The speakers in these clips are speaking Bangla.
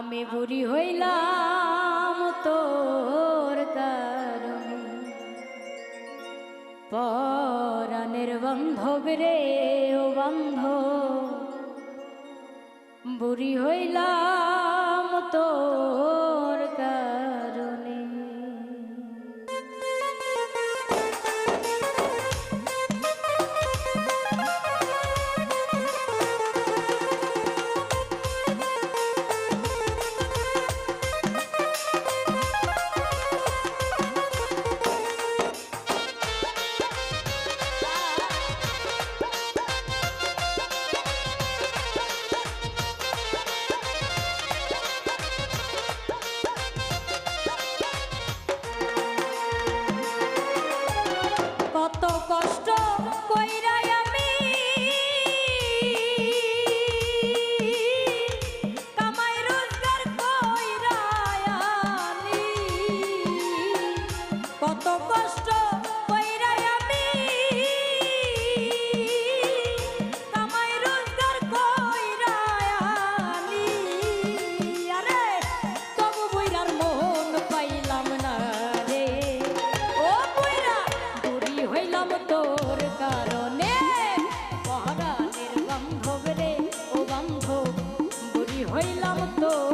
আমি বুড়ি হইলাম তোর কারণে পরাণের বান্ধব রে ও বান্ধ বুড়ি হইলাম তোর Oh.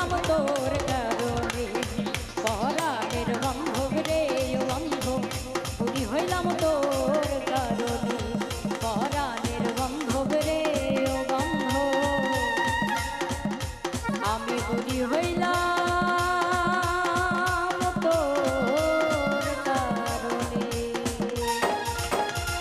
বুড়ি হইলাম তোর